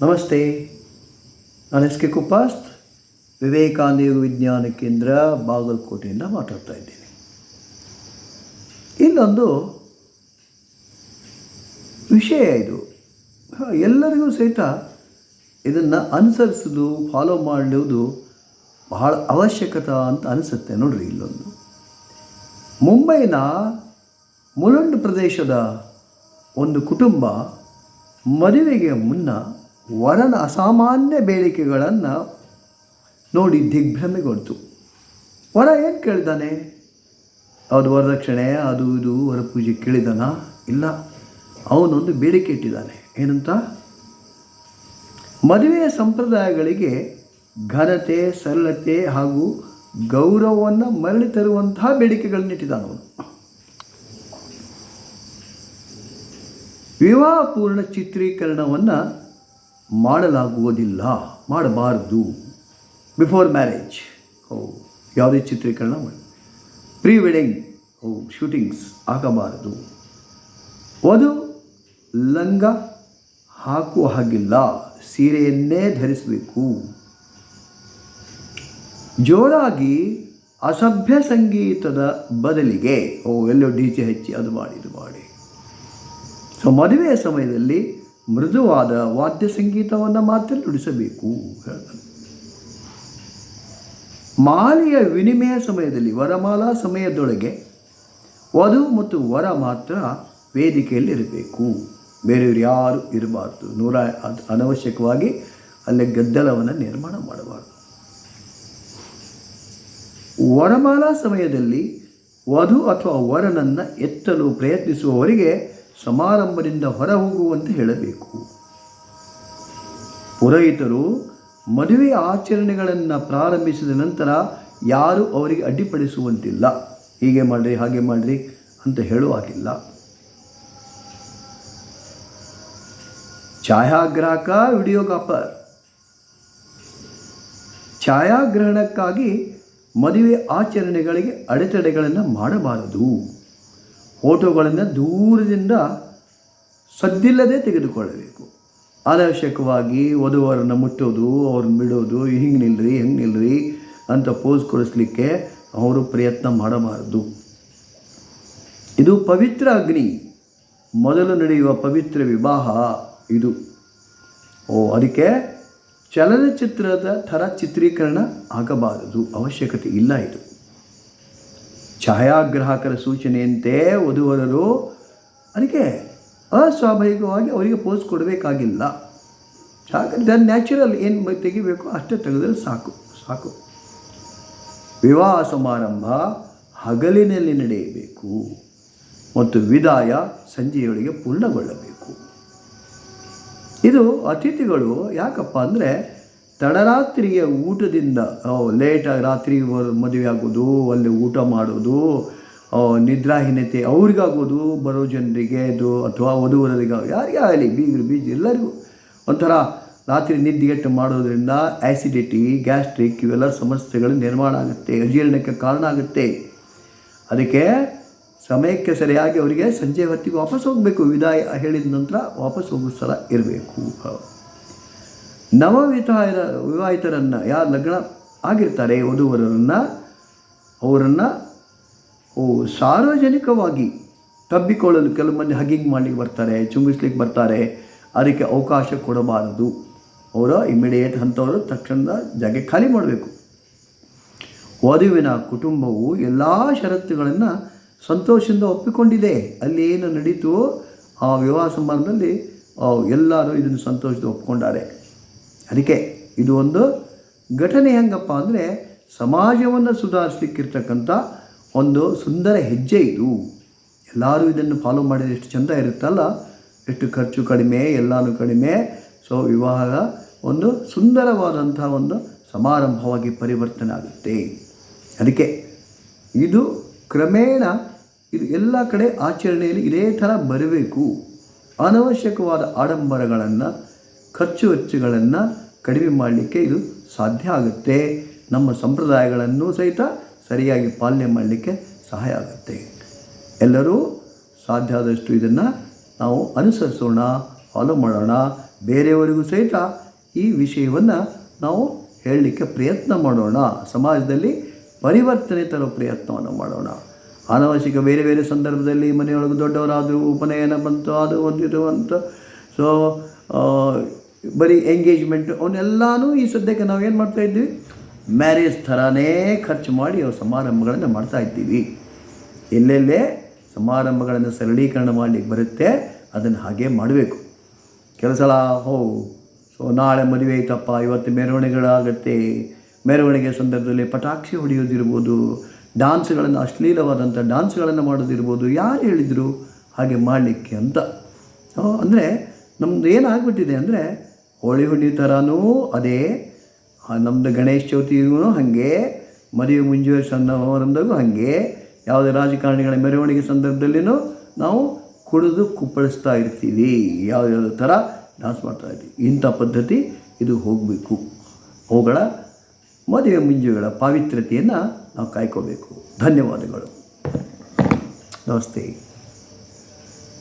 ನಮಸ್ತೆ. ನಾನು S K ಕುಪ್ಪಾಸ್ತ್. Vivekananda ವಿಜ್ಞಾನ ಕೇಂದ್ರ, ಬಾಗಲಕೋಟೆಯಿಂದ ಮಾತಾಡ್ತಾ ಇದ್ದೀನಿ. ಇಲ್ಲೊಂದು ವಿಷಯ ಇದು. ಎಲ್ಲರಿಗೂ ಸಹಿತ ಇದನ್ನು ಅನುಸರಿಸೋದು ಫಾಲೋ ಮಾಡುವುದು ಬಹಳ ಅವಶ್ಯಕತೆ ಅಂತ ಅನಿಸುತ್ತೆ ನೋಡಿರಿ ಇಲ್ಲೊಂದು. ಮುಂಬೈನ ಮುಲಂಡ್ ಪ್ರದೇಶದ ಒಂದು ಕುಟುಂಬ ಮದುವೆಗೆ ಮುನ್ನ ವರನ ಅಸಾಮಾನ್ಯ ಬೇಡಿಕೆಗಳನ್ನು ನೋಡಿ ದಿಗ್ಭ್ರಮೆಗೊಳ್ತು ವರ ಏನು ಕೇಳಿದಾನೆ? ಅದು ವರದಕ್ಷಿಣೆ, ಅದು ಇದು, ವರ ಪೂಜೆ ಕೇಳಿದಾನ? ಇಲ್ಲ. ಅವನೊಂದು ಬೇಡಿಕೆ ಇಟ್ಟಿದ್ದಾನೆ. ಏನಂತ? ಮದುವೆಯ ಸಂಪ್ರದಾಯಗಳಿಗೆ ಘನತೆ, ಸರಳತೆ ಹಾಗೂ ಗೌರವವನ್ನು ಮರಳಿ ತರುವಂತಹ ಬೇಡಿಕೆಗಳನ್ನ ಇಟ್ಟಿದ್ದಾನೆ ಅವನು. ವಿವಾಹ ಪೂರ್ಣ ಚಿತ್ರೀಕರಣವನ್ನು ಮಾಡಲಾಗುವುದಿಲ್ಲ, ಮಾಡಬಾರದು. ಬಿಫೋರ್ ಮ್ಯಾರೇಜ್ ಓ, ಯಾವುದೇ ಚಿತ್ರೀಕರಣ ಮಾಡಿ. ಪ್ರೀ ವೆಡ್ಡಿಂಗ್ ಓ ಶೂಟಿಂಗ್ಸ್ ಆಗಬಾರದು. ವಧು ಲಂಗ ಹಾಕುವ ಹಾಗಿಲ್ಲ, ಸೀರೆಯನ್ನೇ ಧರಿಸಬೇಕು. ಜೋರಾಗಿ ಅಸಭ್ಯ ಸಂಗೀತದ ಬದಲಿಗೆ, ಓ, ಎಲ್ಲೋ ಡಿ ಜೆ ಹಚ್ಚಿ ಅದು ಮಾಡಿ, ಇದು ಮಾಡಿ. ಸೊ ಮದುವೆಯ ಸಮಯದಲ್ಲಿ ಮೃದುವಾದ ವಾದ್ಯ ಸಂಗೀತವನ್ನು ಮಾತ್ರ ನುಡಿಸಬೇಕು. ಹೇಳ್ತಾನೆ ಮಾಲೆಯ ವಿನಿಮಯ ಸಮಯದಲ್ಲಿ ವರಮಾಲಾ ಸಮಯದೊಳಗೆ ವಧು ಮತ್ತು ವರ ಮಾತ್ರ ವೇದಿಕೆಯಲ್ಲಿ ಇರಬೇಕು ಬೇರೆಯವರು ಯಾರು ಇರಬಾರ್ದು. ನೂರ ಅನವಶ್ಯಕವಾಗಿ ಅಲ್ಲಿ ಗದ್ದಲವನ್ನು ನಿರ್ಮಾಣ ಮಾಡಬಾರ್ದು. ವರಮಾಲಾ ಸಮಯದಲ್ಲಿ ವಧು ಅಥವಾ ವರನನ್ನು ಎತ್ತಲು ಪ್ರಯತ್ನಿಸುವವರಿಗೆ ಸಮಾರಂಭದಿಂದ ಹೊರ ಹೋಗುವಂತೆ ಹೇಳಬೇಕು. ಪುರೋಹಿತರು ಮದುವೆ ಆಚರಣೆಗಳನ್ನು ಪ್ರಾರಂಭಿಸಿದ ನಂತರ ಯಾರು ಅವರಿಗೆ ಅಡ್ಡಿಪಡಿಸುವಂತಿಲ್ಲ. ಹೀಗೆ ಮಾಡಿರಿ, ಹಾಗೆ ಮಾಡಿರಿ ಅಂತ ಹೇಳುವಾಗಿಲ್ಲ. ಛಾಯಾಗ್ರಾಹಕ, ವಿಡಿಯೋಗ್ರಾಫರ್. ಛಾಯಾಗ್ರಹಣಕ್ಕಾಗಿ ಮದುವೆ ಆಚರಣೆಗಳಿಗೆ ಅಡೆತಡೆಗಳನ್ನು ಮಾಡಬಾರದು. ಫೋಟೋಗಳನ್ನು ದೂರದಿಂದ ಸದ್ದಿಲ್ಲದೆ ತೆಗೆದುಕೊಳ್ಳಬೇಕು. ಅನಾವಶ್ಯಕವಾಗಿ ವಧುವರನ್ನು ಮುಟ್ಟೋದು, ಅವ್ರನ್ನ ಬಿಡೋದು ಹಿಂಗೆ ನಿಲ್ಲರಿ ಹೆಂಗೆ ನಿಲ್ಲರಿ ಅಂತ ಪೋಸ್ ಕೊಡಿಸ್ಲಿಕ್ಕೆ ಅವರು ಪ್ರಯತ್ನ ಮಾಡಬಾರದು. ಇದು ಪವಿತ್ರ ಅಗ್ನಿ. ಮೊದಲು ನಡೆಯುವ ಪವಿತ್ರ ವಿವಾಹ ಇದು. ಓ, ಅದಕ್ಕೆ ಚಲನಚಿತ್ರದ ಥರ ಚಿತ್ರೀಕರಣ ಆಗಬಾರದು. ಅವಶ್ಯಕತೆ ಇಲ್ಲ ಇದು. ಛಾಯಾಗ್ರಾಹಕರ ಸೂಚನೆಯಂತೆ ವಧುವರರು ಅದಕ್ಕೆ ಅಸ್ವಾಭಾವಿಕವಾಗಿ ಅವರಿಗೆ ಪೋಸ್ ಕೊಡಬೇಕಾಗಿಲ್ಲ. ಯಾಕಂದರೆ ನ್ಯಾಚುರಲ್, ಏನು ತೆಗಿಬೇಕು ಅಷ್ಟೇ ತೆಗೆದ್ರೆ ಸಾಕು ಸಾಕು. ವಿವಾಹ ಸಮಾರಂಭ ಹಗಲಿನಲ್ಲಿ ನಡೆಯಬೇಕು ಮತ್ತು ವಿದಾಯ ಸಂಜೆಯೊಳಗೆ ಪೂರ್ಣಗೊಳ್ಳಬೇಕು. ಇದು ಅತಿಥಿಗಳು ಯಾಕಪ್ಪ ಅಂದರೆ ತಡರಾತ್ರಿಯ ಊಟದಿಂದ ಲೇಟಾಗಿ ರಾತ್ರಿ ಮದುವೆ ಆಗೋದು ಅಲ್ಲಿ ಊಟ ಮಾಡೋದು ನಿದ್ರಾಹೀನತೆ ಅವ್ರಿಗಾಗೋದು, ಬರೋ ಜನರಿಗೆ, ಅದು ಅಥವಾ ವಧುವರರಿಗೆ ಯಾರಿಗೇ ಆಗಲಿ ಬೀಗರು ಬೀಜ ಎಲ್ಲರಿಗೂ ಒಂಥರ ರಾತ್ರಿ ನಿದ್ದೆಗೆಟ್ಟು ಮಾಡೋದ್ರಿಂದ ಆ್ಯಸಿಡಿಟಿ ಗ್ಯಾಸ್ಟ್ರಿಕ್ ಇವೆಲ್ಲ ಸಮಸ್ಯೆಗಳು ನಿರ್ಮಾಣ ಆಗುತ್ತೆ ಅಜೀರ್ಣಕ್ಕೆ ಕಾರಣ ಆಗುತ್ತೆ. ಅದಕ್ಕೆ ಸಮಯಕ್ಕೆ ಸರಿಯಾಗಿ ಅವರಿಗೆ ಸಂಜೆ ಹೊತ್ತಿಗೆ ವಾಪಸ್ ಹೋಗಬೇಕು, ವಿದಾಯ ಹೇಳಿದ ನಂತರ ವಾಪಸ್ ಹೋಗೋ ಸಲ ಇರಬೇಕು. ನವವಿವಾಹಿತ ವಿವಾಹಿತರನ್ನು ಯಾರು ಲಗ್ನ ಆಗಿರ್ತಾರೆ ವಧುವರನ್ನು, ಅವರನ್ನು ಸಾರ್ವಜನಿಕವಾಗಿ ತಬ್ಬಿಕೊಳ್ಳಲು ಕೆಲವು ಮಂದಿ ಹಗ್ಗಿಂಗ್ ಮಾಡಲಿಕ್ಕೆ ಬರ್ತಾರೆ, ಚುಂಬಿಸ್ಲಿಕ್ಕೆ ಬರ್ತಾರೆ. ಅದಕ್ಕೆ ಅವಕಾಶ ಕೊಡಬಾರದು. ಅವರ ಇಮಿಡಿಯೇಟ್ ಅಂಥವರು ತಕ್ಷಣದ ಜಾಗ ಖಾಲಿ ಮಾಡಬೇಕು. ವಧುವಿನ ಕುಟುಂಬವು ಎಲ್ಲ ಷರತ್ತುಗಳನ್ನು ಸಂತೋಷದಿಂದ ಒಪ್ಪಿಕೊಂಡಿದೆ. ಅಲ್ಲಿ ಏನು ನಡೀತು ಆ ವಿವಾಹ ಸಂಬಂಧದಲ್ಲಿ ಎಲ್ಲರೂ ಇದನ್ನು ಸಂತೋಷದಿಂದ ಒಪ್ಪಿಕೊಂಡಾರೆ. ಅದಕ್ಕೆ ಇದು ಒಂದು ಘಟನೆ ಹೆಂಗಪ್ಪ ಅಂದರೆ ಸಮಾಜವನ್ನು ಸುಧಾರಿಸ್ಲಿಕ್ಕಿರ್ತಕ್ಕಂಥ ಒಂದು ಸುಂದರ ಹೆಜ್ಜೆ ಇದು. ಎಲ್ಲರೂ ಇದನ್ನು ಫಾಲೋ ಮಾಡಿದರೆ ಎಷ್ಟು ಚೆಂದ ಇರುತ್ತಲ್ಲ? ಎಷ್ಟು ಖರ್ಚು ಕಡಿಮೆ, ಎಲ್ಲನೂ ಕಡಿಮೆ. ಸೊ ವಿವಾಹ ಒಂದು ಸುಂದರವಾದಂಥ ಒಂದು ಸಮಾರಂಭವಾಗಿ ಪರಿವರ್ತನೆ ಆಗುತ್ತೆ. ಅದಕ್ಕೆ ಇದು ಕ್ರಮೇಣ ಇದು ಎಲ್ಲ ಕಡೆ ಆಚರಣೆಯಲ್ಲಿ ಇದೇ ಥರ ಬರಬೇಕು. ಅನವಶ್ಯಕವಾದ ಆಡಂಬರಗಳನ್ನು ಖರ್ಚು ವೆಚ್ಚಗಳನ್ನು ಕಡಿಮೆ ಮಾಡಲಿಕ್ಕೆ ಇದು ಸಾಧ್ಯ ಆಗುತ್ತೆ. ನಮ್ಮ ಸಂಪ್ರದಾಯಗಳನ್ನು ಸಹಿತ ಸರಿಯಾಗಿ ಪಾಲನೆ ಮಾಡಲಿಕ್ಕೆ ಸಹಾಯ ಆಗುತ್ತೆ. ಎಲ್ಲರೂ ಸಾಧ್ಯ ಆದಷ್ಟು ಇದನ್ನು ನಾವು ಅನುಸರಿಸೋಣ ಫಾಲೋ ಮಾಡೋಣ. ಬೇರೆಯವರಿಗೂ ಸಹಿತ ಈ ವಿಷಯವನ್ನು ನಾವು ಹೇಳಲಿಕ್ಕೆ ಪ್ರಯತ್ನ ಮಾಡೋಣ. ಸಮಾಜದಲ್ಲಿ ಪರಿವರ್ತನೆ ತರೋ ಪ್ರಯತ್ನವನ್ನು ಮಾಡೋಣ. ಅನಾವಶ್ಯಕ ಬೇರೆ ಬೇರೆ ಸಂದರ್ಭದಲ್ಲಿ ಮನೆಯೊಳಗೆ ದೊಡ್ಡವರಾದರೂ ಉಪನಯನ ಬಂತು, ಅದು ಹೊಂದಿರುವಂಥ ಸೊ ಬರೀ ಎಂಗೇಜ್ಮೆಂಟ್ ಅವನ್ನೆಲ್ಲನೂ ಈ ಸದ್ಯಕ್ಕೆ ನಾವೇನು ಮಾಡ್ತಾ ಇದ್ವಿ? ಮ್ಯಾರೇಜ್ ಥರನೇ ಖರ್ಚು ಮಾಡಿ ಅವ್ರ ಸಮಾರಂಭಗಳನ್ನು ಮಾಡ್ತಾ ಇದ್ದೀವಿ. ಎಲ್ಲೆಲ್ಲೇ ಸಮಾರಂಭಗಳನ್ನು ಸರಳೀಕರಣ ಮಾಡಲಿಕ್ಕೆ ಬರುತ್ತೆ, ಅದನ್ನು ಹಾಗೆ ಮಾಡಬೇಕು. ಕೆಲವು ಸಲ ಹೋ, ಸೊ ನಾಳೆ ಮದುವೆ ಐತಪ್ಪ ಇವತ್ತು ಮೆರವಣಿಗೆಗಳಾಗತ್ತೆ. ಮೆರವಣಿಗೆ ಸಂದರ್ಭದಲ್ಲಿ ಪಟಾಕ್ಷಿ ಹೊಡೆಯೋದಿರ್ಬೋದು, ಡಾನ್ಸ್ಗಳನ್ನು ಅಶ್ಲೀಲವಾದಂಥ ಡಾನ್ಸ್ಗಳನ್ನು ಮಾಡೋದಿರ್ಬೋದು, ಯಾರು ಹೇಳಿದರು ಹಾಗೆ ಮಾಡಲಿಕ್ಕೆ ಅಂತ. ಅಂದರೆ ನಮ್ಮದು ಏನಾಗ್ಬಿಟ್ಟಿದೆ ಅಂದರೆ ಹೋಳಿ ಹುಣ್ಣಿ ಥರನೂ ಅದೇ ನಮ್ಮದು ಗಣೇಶ ಚೌತಿಗೂ ಹಾಗೆ, ಮದುವೆ ಮುಂಜುವೆ ಸಣ್ಣವರಂದಾಗೂ ಹಾಗೆ, ಯಾವುದೇ ರಾಜಕಾರಣಿಗಳ ಮೆರವಣಿಗೆ ಸಂದರ್ಭದಲ್ಲಿನೂ ನಾವು ಕುಡಿದು ಕುಪ್ಪಳಿಸ್ತಾ ಇರ್ತೀವಿ. ಯಾವುದ್ಯಾವುದೋ ಥರ ಡಾನ್ಸ್ ಮಾಡ್ತಾ ಇರ್ತೀವಿ. ಇಂಥ ಪದ್ಧತಿ ಇದು ಹೋಗಬೇಕು. ಅವುಗಳ ಮದುವೆ ಮುಂಜುಗಳ ಪಾವಿತ್ರ್ಯತೆಯನ್ನು ನಾವು ಕಾಯ್ಕೋಬೇಕು. ಧನ್ಯವಾದಗಳು. ನಮಸ್ತೆ.